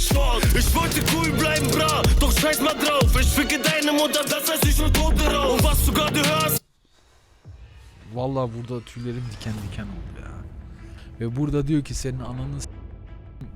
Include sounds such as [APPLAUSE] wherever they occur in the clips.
Spaß. Ich wollte cool bleiben, bra, doch scheiß mal drauf. Ich ficke deine Mutter, das heißt, ich hol Tote raus. Und was du gerade hörst, Vallahi burada tüylerim diken diken oldu ya. Ve burada diyor ki senin ananı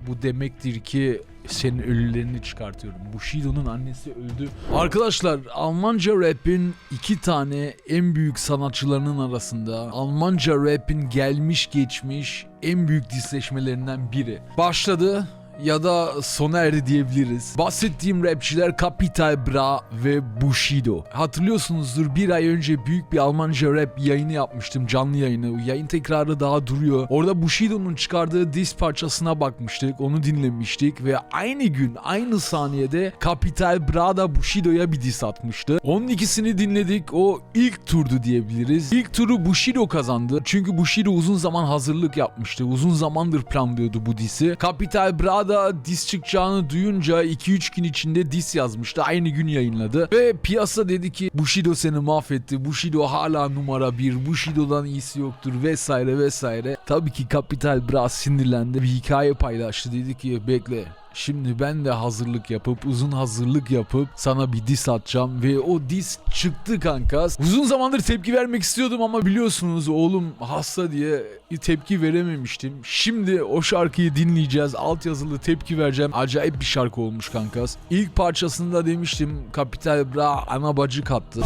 bu demektir ki senin ölülerini çıkartıyorum. Bushido'nun annesi öldü. Arkadaşlar Almanca rap'in iki tane en büyük sanatçılarının arasında Almanca rap'in gelmiş geçmiş en büyük disleşmelerinden biri. Başladı ya da sona erdi diyebiliriz. Bahsettiğim rapçiler Capital Bra ve Bushido. Hatırlıyorsunuzdur bir ay önce büyük bir Almanca rap yayını yapmıştım canlı yayını. Yayın tekrarı daha duruyor. Orada Bushido'nun çıkardığı diss parçasına bakmıştık. Onu dinlemiştik ve aynı gün aynı saniyede Capital Bra da Bushido'ya bir diss atmıştı. Onun ikisini dinledik. O ilk turdu diyebiliriz. İlk turu Bushido kazandı. Çünkü Bushido uzun zaman hazırlık yapmıştı. Uzun zamandır planlıyordu bu disi. Capital Bra da diss çıkacağını duyunca 2-3 gün içinde diss yazmıştı. Aynı gün yayınladı. Ve piyasa dedi ki Bushido seni mahvetti. Bushido hala numara 1. Bushido'dan iyisi yoktur vesaire vesaire. Tabii ki Capital Bra sinirlendi. Bir hikaye paylaştı. Dedi ki bekle Şimdi ben de hazırlık yapıp uzun hazırlık yapıp sana bir diss atacağım ve o diss çıktı kanka. Uzun zamandır tepki vermek istiyordum ama biliyorsunuz oğlum hasta diye tepki verememiştim. Şimdi o şarkıyı dinleyeceğiz. Altyazılı tepki vereceğim. Acayip bir şarkı olmuş kankas. İlk parçasında demiştim Capital Bra ana bacı kattı.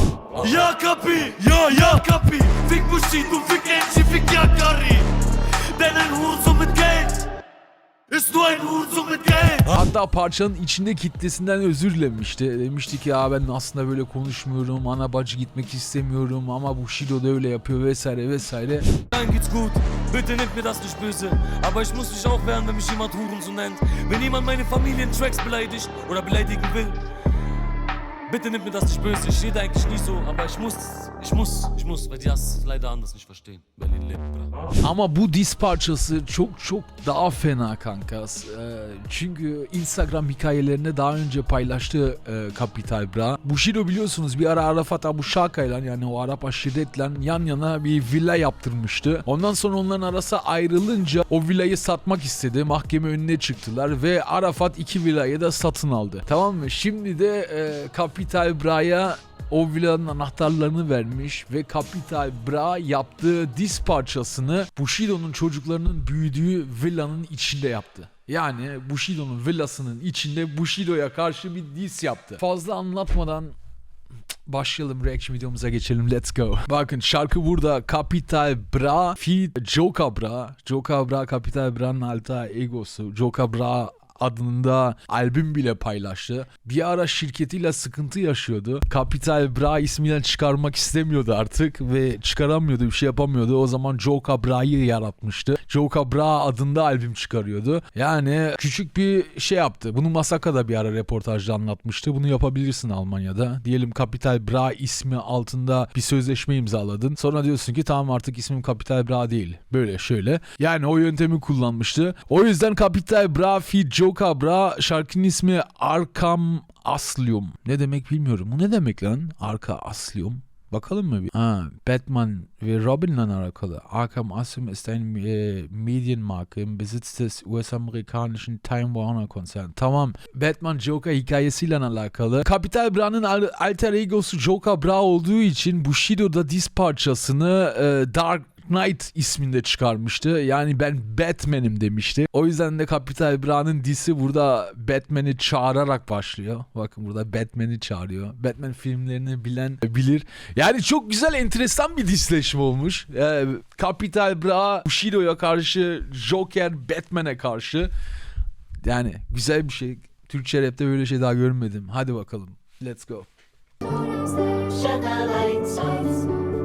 Fick Bushido, fick Enchi, fick Yakari. Denn ein Hurensohn mit Geld ist nur ein Hurensohn mit. Hatta parçanın içinde kitlesinden özür dilemişti. Demişti ki ya ben aslında böyle konuşmuyorum. Ana bacı gitmek istemiyorum ama Bushido da öyle yapıyor vesaire vesaire. Dann geht's gut, bitte nimmt mir das nicht böse. Aber ich muss mich auch wehren, wenn mich jemand Hurensohn nennt. Wenn jemand meine Familientracks beleidigt oder beleidigen will. Bitte nimmt mir das nicht böse. Ich rede eigentlich nie so, aber ich muss, ich muss, ich muss, weil die das leider anders nicht verstehen. Berlin lebt, bra. Ama bu diss çok çok daha fena kankas. Ee, çünkü Instagram hikayelerine daha önce paylaştı e, Capital Bra. Bushido biliyorsunuz bir ara Arafat Abu Şaka'yla yani o Arap aşiretle yan yana bir villa yaptırmıştı. Ondan sonra onların arası ayrılınca o villayı satmak istedi. Mahkeme önüne çıktılar ve Arafat iki villayı da satın aldı. Tamam mı? Şimdi de e, Capital Bra'ya o villanın anahtarlarını vermiş ve Capital Bra yaptığı diss parçasını Bushido'nun çocuklarının büyüdüğü villanın içinde yaptı. Yani Bushido'nun villasının içinde Bushido'ya karşı bir diss yaptı. Fazla anlatmadan başlayalım reaction videomuza geçelim let's go. Bakın şarkı burada Capital Bra feat Joka Bra. Joka Bra Capital Bra'nın alta egosu. Joka Bra adında albüm bile paylaştı. Bir ara şirketiyle sıkıntı yaşıyordu. Capital Bra isminden çıkarmak istemiyordu artık ve çıkaramıyordu bir şey yapamıyordu. O zaman Joka Bra'yı yaratmıştı. Joka Bra adında albüm çıkarıyordu. Yani küçük bir şey yaptı. Bunu Masaka da bir ara reportajda anlatmıştı. Bunu yapabilirsin Almanya'da. Diyelim Capital Bra ismi altında bir sözleşme imzaladın. Sonra diyorsun ki tamam artık ismim Capital Bra değil. Böyle şöyle. Yani o yöntemi kullanmıştı. O yüzden Capital Bra feat Joka Bra şarkının ismi Arkam Aslium. Ne demek bilmiyorum. Bu ne demek lan? Arka Aslium. Bakalım mı bir? Ha, Batman ve Robin'le alakalı. Arkham Asylum ist ein äh, Medienmarke im Besitz des US-amerikanischen Time Warner Konzerns. Tamam. Batman Joker hikayesiyle alakalı. Capital Bra'nın al- alter egosu Joker Bra olduğu için Bushido da diss parçasını e, Dark Knight isminde çıkarmıştı. Yani ben Batman'im demişti. O yüzden de Capital Bra'nın disi burada Batman'i çağırarak başlıyor. Bakın burada Batman'i çağırıyor. Batman filmlerini bilen bilir. Yani çok güzel enteresan bir disleşme olmuş. Ee, Capital Bra Bushido'ya karşı, Joker Batman'e karşı. Yani güzel bir şey. Türkçe rapte böyle şey daha görmedim. Hadi bakalım. Let's go.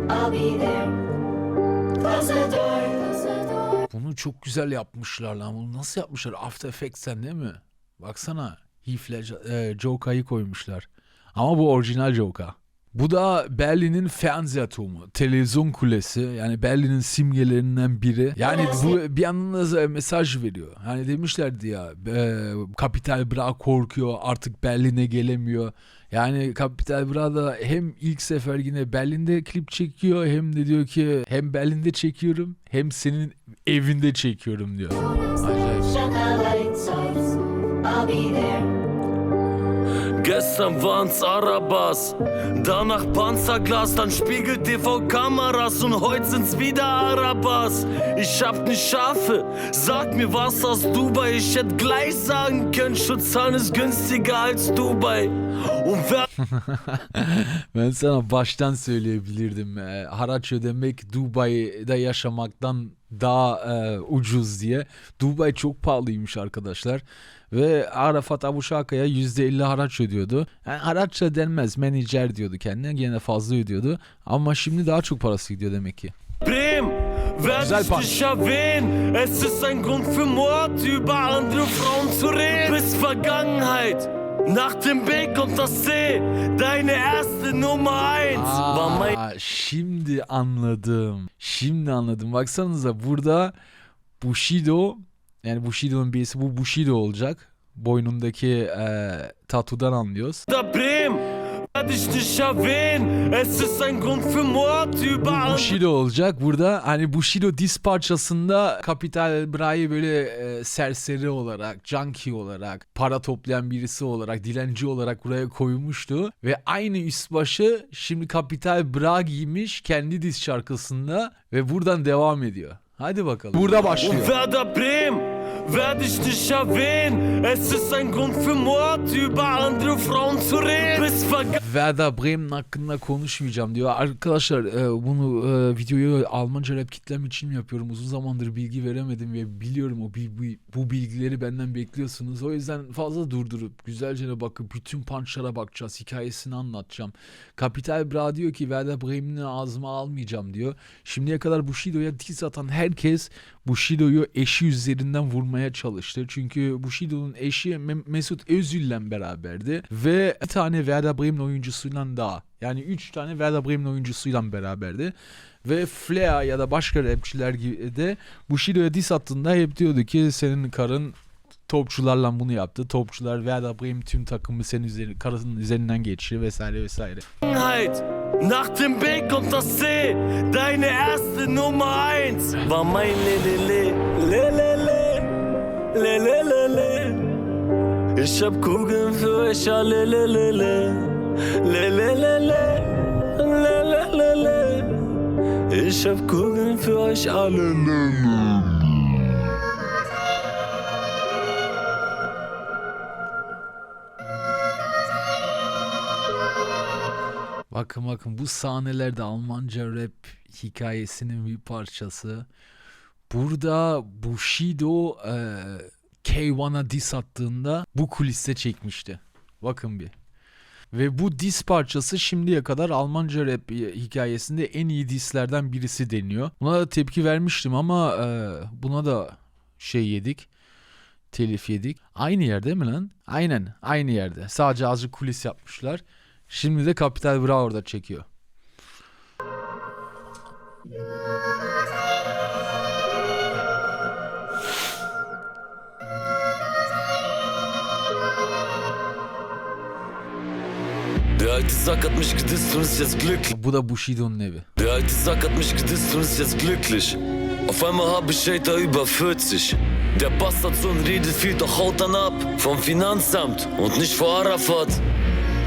I'll be there. Bunu çok güzel yapmışlar lan. Bunu nasıl yapmışlar? After Effects'ten değil mi? Baksana. Heath Ledger, e, Joker'ı koymuşlar. Ama bu orijinal Joker. Bu da Berlin'in Fernsehturmu, televizyon kulesi. Yani Berlin'in simgelerinden biri. Yani bu bir yandan da mesaj veriyor. Hani demişlerdi ya, e, Capital Bra korkuyor, artık Berlin'e gelemiyor. Yani Capital Bra da hem ilk sefer yine Berlin'de klip çekiyor hem de diyor ki hem Berlin'de çekiyorum hem senin evinde çekiyorum diyor. Acayip. Gestern waren's Arabas, danach Panzerglas, dann Spiegel TV-Kameras und heute sind's wieder Arabas. Ich hab ne Schafe, sag mir was aus Dubai. Ich hätte gleich sagen können, Schutzhahn ist günstiger als Dubai. Und wer [LAUGHS] Ben sana baştan söyleyebilirdim. Ee, haraç ödemek Dubai'de yaşamaktan daha e, ucuz diye. Dubai çok pahalıymış arkadaşlar. Ve Arafat Abu Şaka'ya %50 haraç ödüyordu. Yani haraç da denmez. Menajer diyordu kendine. Gene fazla ödüyordu. Ama şimdi daha çok parası gidiyor demek ki. Bremen werd Güzel ich Punch. dich erwähnen. Es ist ein Grund für Mord, über andere Frauen zu reden. Du bist Vergangenheit. Nach dem B kommt das C. Deine erste Nummer eins war mein Aa, şimdi anladım. Şimdi anladım. Baksanıza burada Bushido yani Bushido'nun birisi bu Bushido olacak. Boynundaki e, tatudan anlıyoruz. Bu Bushido olacak. Burada hani Bushido diss parçasında Capital Bra'yı böyle e, serseri olarak, junkie olarak, para toplayan birisi olarak, dilenci olarak buraya koymuştu. Ve aynı üstbaşı şimdi Capital Bra giymiş kendi diss şarkısında ve buradan devam ediyor. Hadi bakalım. Burada başlıyor. Werder Bremen werd ich dich erwähnen. Es ist ein Grund für Mord, über andere Frauen zu reden. Du bist vergangen. Werder Bremen hakkında konuşmayacağım diyor. Arkadaşlar e, bunu e, videoyu Almanca rap kitlem için yapıyorum. Uzun zamandır bilgi veremedim ve biliyorum o bu, bu bilgileri benden bekliyorsunuz. O yüzden fazla durdurup güzelce bakıp bütün punchlara bakacağız. Hikayesini anlatacağım. Capital Bra diyor ki Werder Bremen'i ağzıma almayacağım diyor. Şimdiye kadar Bushido'ya diss atan herkes Bushido'yu eşi üzerinden vurmaya çalıştı. Çünkü Bushido'nun eşi Me- Mesut Özil'le beraberdi. Ve bir tane Werder Bremen oyuncusuyla daha. Yani 3 tane Werder Bremen oyuncusuyla beraberdi. Ve Flea ya da başka rapçiler gibi de Bushido'ya diss attığında hep diyordu ki senin karın topçularla bunu yaptı. Topçular Werder Bremen tüm takımı senin üzeri, karısının üzerinden geçti vesaire vesaire. Nach dem B kommt das C. Deine erste Nummer eins war mein Lelele. Lelele. Lelele. Ich hab Kugeln für euch alle. Lelele. Lelele. Lelele. Ich hab Kugeln für euch alle. Bakın bakın bu sahnelerde Almanca rap hikayesinin bir parçası. Burada Bushido e, K1'a diss attığında bu kuliste çekmişti. Bakın bir. Ve bu diss parçası şimdiye kadar Almanca rap hikayesinde en iyi disslerden birisi deniyor. Buna da tepki vermiştim ama e, buna da şey yedik. Telif yedik. Aynı yerde mi lan? Aynen aynı yerde. Sadece azıcık kulis yapmışlar. Şimdi de Capital Bra orada çekiyor. Der alte Sack hat mich gedisst und ist evi. Der alte Sack hat mich gedisst und ist jetzt glücklich. Auf einmal hab ich Hater über 40. Der Bastardsohn redet viel, doch haut dann ab. Vom Finanzamt und nicht vor Arafat.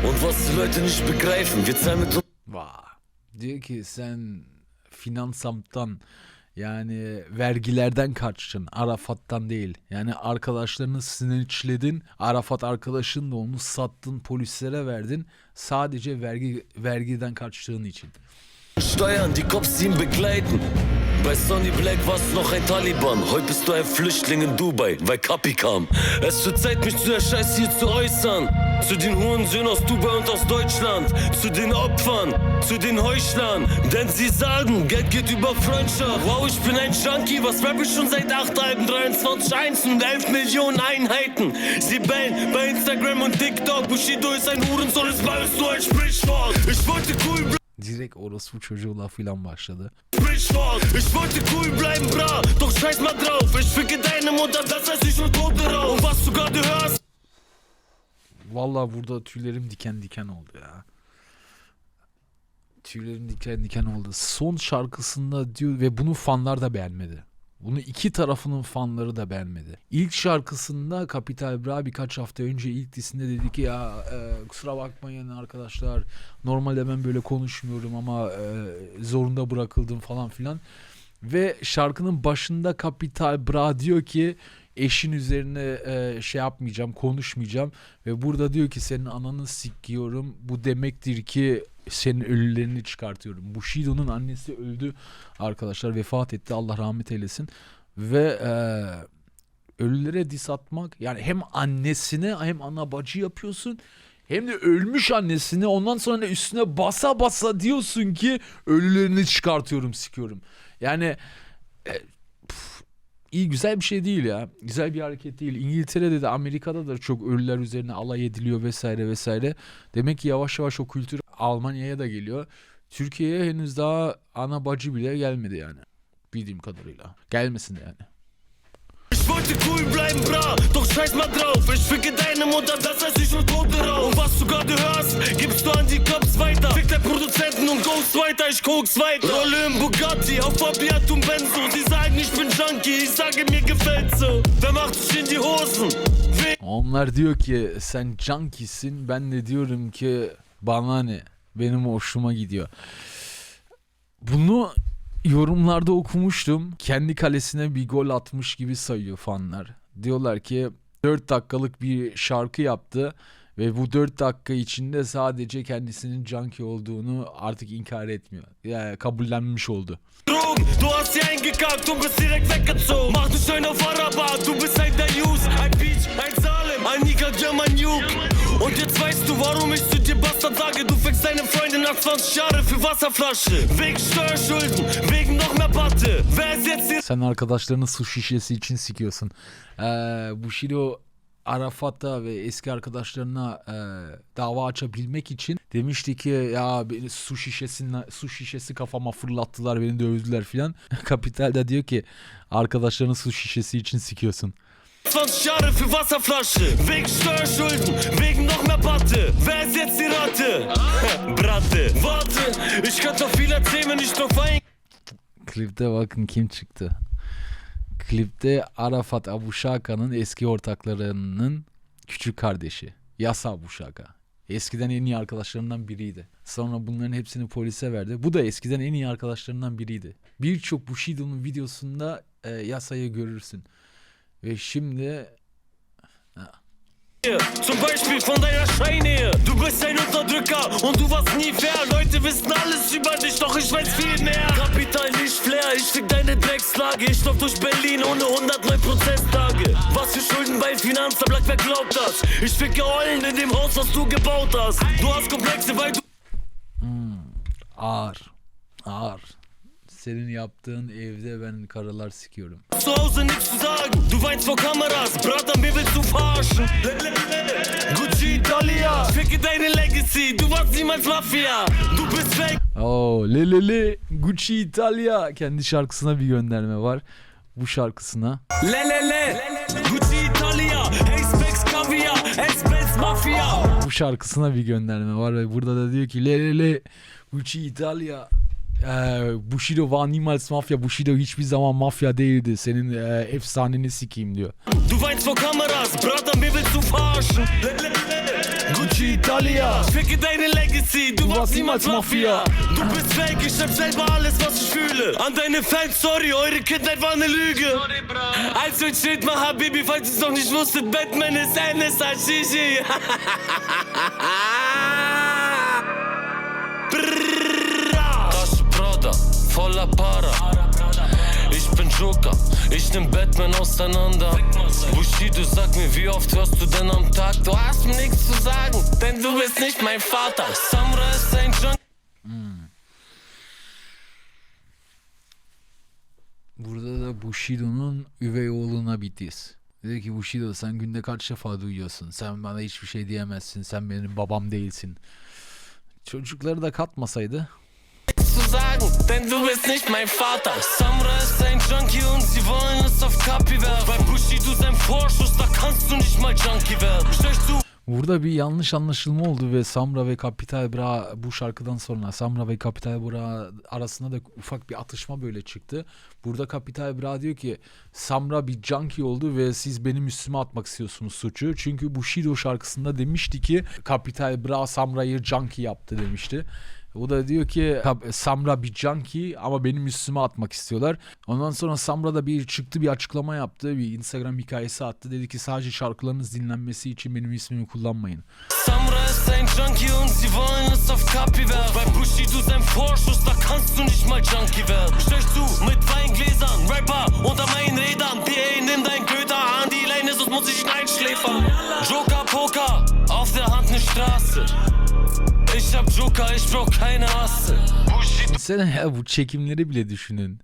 Und was die Leute nicht begreifen, wir zahlen mit Vay. Diyor ki sen finansamttan yani vergilerden kaçtın. Arafat'tan değil. Yani arkadaşlarını snitchledin. Arafat arkadaşın da onu sattın polislere verdin. Sadece vergi vergiden kaçtığın için. Steuern, die Cops, begleiten. Bei Sonny Black warst du noch ein Taliban. Heute bist du ein Flüchtling in Dubai, weil Kapi kam. Es wird Zeit, mich zu der Scheiße hier zu äußern. Zu den Hurensöhnen aus Dubai und aus Deutschland. Zu den Opfern, zu den Heuchlern. Denn sie sagen, Geld geht über Freundschaft. Wow, ich bin ein Junkie, was rap ich schon seit 8 Alben, 23 Einsen und 11 Millionen Einheiten. Sie bellen bei Instagram und TikTok. Bushido ist ein Hurensohn, ist bald so ein Sprichwort. Ich wollte cool bleiben. Direkt orospu çocuğu lafıyla başladı. Vallahi burada tüylerim diken diken oldu ya. Tüylerim diken diken oldu. Son şarkısında diyor ve bunu fanlar da beğenmedi. Bunu iki tarafının fanları da beğenmedi. İlk şarkısında Capital Bra birkaç hafta önce ilk dizisinde dedi ki ya e, kusura bakmayın arkadaşlar normalde ben böyle konuşmuyorum ama e, zorunda bırakıldım falan filan. Ve şarkının başında Capital Bra diyor ki eşin üzerine e, şey yapmayacağım konuşmayacağım ve burada diyor ki senin ananı sikiyorum bu demektir ki senin ölülerini çıkartıyorum. Bushido'nun annesi öldü arkadaşlar vefat etti Allah rahmet eylesin ve e, ölülere dis atmak yani hem annesine hem ana bacı yapıyorsun hem de ölmüş annesini ondan sonra üstüne basa basa diyorsun ki ölülerini çıkartıyorum sikiyorum. Yani e, iyi güzel bir şey değil ya. Güzel bir hareket değil. İngiltere'de de Amerika'da da çok ölüler üzerine alay ediliyor vesaire vesaire. Demek ki yavaş yavaş o kültür Almanya'ya da geliyor. Türkiye'ye henüz daha ana bacı bile gelmedi yani. Bildiğim kadarıyla. Gelmesin de yani. Wollte cool bleiben, bra, doch scheiß mal drauf. Ich ficke deine Mutter, das heißt ich hol Tote. Und was du gerade hörst, gibst du an die Cops weiter. Fick der Produzenten und Ghost weiter, ich koks weiter. Rolle im Bugatti, auf Fabiat und Benzo. Sie sagen, ich bin Junkie, ich sage, mir gefällt so. Wer macht sich in die Hosen? Onlar diyor ki sen junkisin ben de diyorum ki bana ne benim hoşuma gidiyor. Bunu yorumlarda okumuştum. Kendi kalesine bir gol atmış gibi sayıyor fanlar. Diyorlar ki 4 dakikalık bir şarkı yaptı ve bu 4 dakika içinde sadece kendisinin junkie olduğunu artık inkar etmiyor. Yani kabullenmiş oldu. Und jetzt weißt du, warum ich zu dir Bastard sage, du fickst deine Freundin nach 20 Jahre für Wasserflasche. Wegen Steuerschulden, wegen noch mehr Patte. Wer ist jetzt hier? Sen arkadaşlarını su şişesi için sikiyorsun. Ee, Bushido Arafat'a ve eski arkadaşlarına e, dava açabilmek için demişti ki ya beni su şişesine su şişesi kafama fırlattılar beni dövdüler filan. [LAUGHS] Kapital de diyor ki arkadaşlarını su şişesi için sikiyorsun. 20 Jahre für Wasserflasche. Wegen Steuerschulden, wegen noch mehr Patte. Wer ist jetzt die Ratte? [LAUGHS] Bratte. Warte, ich könnte doch viel erzählen, wenn ich drauf ein. Klipte bakın kim çıktı. Klipte Arafat Abu Shaka'nın eski ortaklarının küçük kardeşi. Yasa Abu Shaka. Eskiden en iyi arkadaşlarından biriydi. Sonra bunların hepsini polise verdi. Bu da eskiden en iyi arkadaşlarından biriydi. Birçok Bushido'nun videosunda e, Yasa'yı görürsün. Ve şimdi Zum Beispiel von deiner Scheinnähe. Du bist ein Unterdrücker und du warst nie fair. Leute wissen alles über dich, doch ich weiß viel mehr. Kapital nicht Flair, ich fick deine Dreckslage. Ich lauf durch Berlin ohne 109 Prozenttage. Was für Schulden bei Finanzamt, wer glaubt das? Ich ficke Eulen in dem Haus, was du gebaut hast. Du hast Komplexe, weil du ağır. Ağır. Senin yaptığın evde ben karılar sikiyorum. zu Hause nichts zu sagen. Du weinst vor Kameras, Bratan, mir willst du verarschen. Gucci Italia, ficke deine Legacy. Du warst niemals Mafia. Du bist fake. Oo, le le le Gucci Italia kendi şarkısına bir gönderme var. Bu şarkısına. Le le le, Gucci Italia, Specs Caviar, Espes Mafia. Bu şarkısına bir gönderme var ve burada da diyor ki le le le Gucci Italia. Ee, Bushido war niemals mafya. Bushido hiçbir zaman mafya değildi. Senin e, efsaneni sikeyim diyor. Du weinst vor Kameras, Bratan, mir willst du verarschen. Gucci Italia, ficke deine Legacy. Du warst niemals Mafia. Du bist fake, ich hab selber alles, was ich fühle. An deine Fans, sorry, eure Kindheit war eine Lüge. Also steht mal Habibi, falls ihr's noch nicht wusstet, Batman ist Enes Hashishi. [LAUGHS] ich nehm Batman auseinander. Bushido, sag mir, wie oft hörst du denn am Tag? Du hast mir nichts zu sagen, denn du bist nicht mein Vater. Samra ist ein Junkie. Burada da Bushido'nun üvey oğluna bir diz. Dedi ki Bushido sen günde kaç defa duyuyorsun? Sen bana hiçbir şey diyemezsin. Sen benim babam değilsin. Çocukları da katmasaydı zu sagen, denn du bist nicht mein Vater. Samra ein Junkie und sie wollen es auf Kapi werfen. Bei Bushido sein Vorschuss, da kannst du nicht mal Junkie werden. Burada bir yanlış anlaşılma oldu ve Samra ve Capital Bra bu şarkıdan sonra Samra ve Capital Bra arasında da ufak bir atışma böyle çıktı. Burada Capital Bra diyor ki Samra bir junkie oldu ve siz benim üstüme atmak istiyorsunuz suçu. Çünkü Bushido şarkısında demişti ki Capital Bra Samra'yı junkie yaptı demişti. O da diyor ki "Kap- Samra bir junkie ama benim üstüme atmak istiyorlar. Ondan sonra Samra da bir çıktı bir açıklama yaptı. Bir Instagram hikayesi attı. Dedi ki sadece şarkılarınız dinlenmesi için benim ismimi kullanmayın. Samra ist ein Junkie und sie Kapi werfen. Bei Bushido sein Vorschuss, da kannst du mal Junkie werden. Stech zu mit Weingläsern, Rapper unter meinen Rädern. PA, nimm dein Köder an die Leine, sonst muss ich ihn einschläfern. Joker, Poker, auf der Hand ne Straße. Ich hab Joker, ich brauch keine Asse. Bushido Mesela ya bu çekimleri bile düşünün.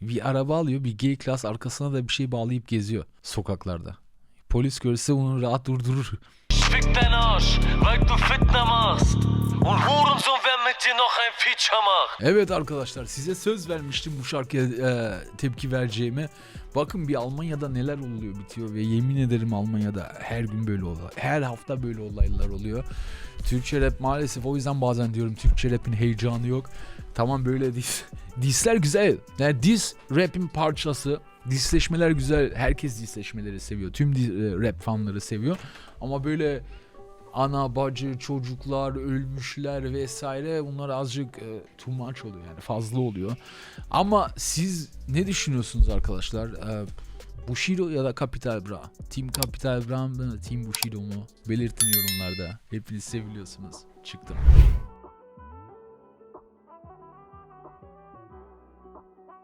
Bir araba alıyor bir G-Class arkasına da bir şey bağlayıp geziyor sokaklarda. Polis görse onu rahat durdurur. fick dein Arsch, weil du Fitner machst. Und Hurensohn, wer mit dir noch ein Feature macht. Evet arkadaşlar size söz vermiştim bu şarkıya e, tepki vereceğimi. Bakın bir Almanya'da neler oluyor bitiyor ve yemin ederim Almanya'da her gün böyle oluyor. Her hafta böyle olaylar oluyor. Türkçe rap maalesef o yüzden bazen diyorum Türkçe rapin heyecanı yok. Tamam böyle dis. [LAUGHS] Disler güzel. Yani dis rapin parçası. Disleşmeler güzel. Herkes disleşmeleri seviyor. Tüm e, rap fanları seviyor. Ama böyle ana bacı çocuklar ölmüşler vesaire bunlar azıcık e, too much oluyor yani fazla oluyor. Ama siz ne düşünüyorsunuz arkadaşlar? E, Bushido ya da Capital Bra? Team Capital Bra mı? Team Bushido mu? Belirtin yorumlarda. Hepiniz seviliyorsunuz. Çıktım.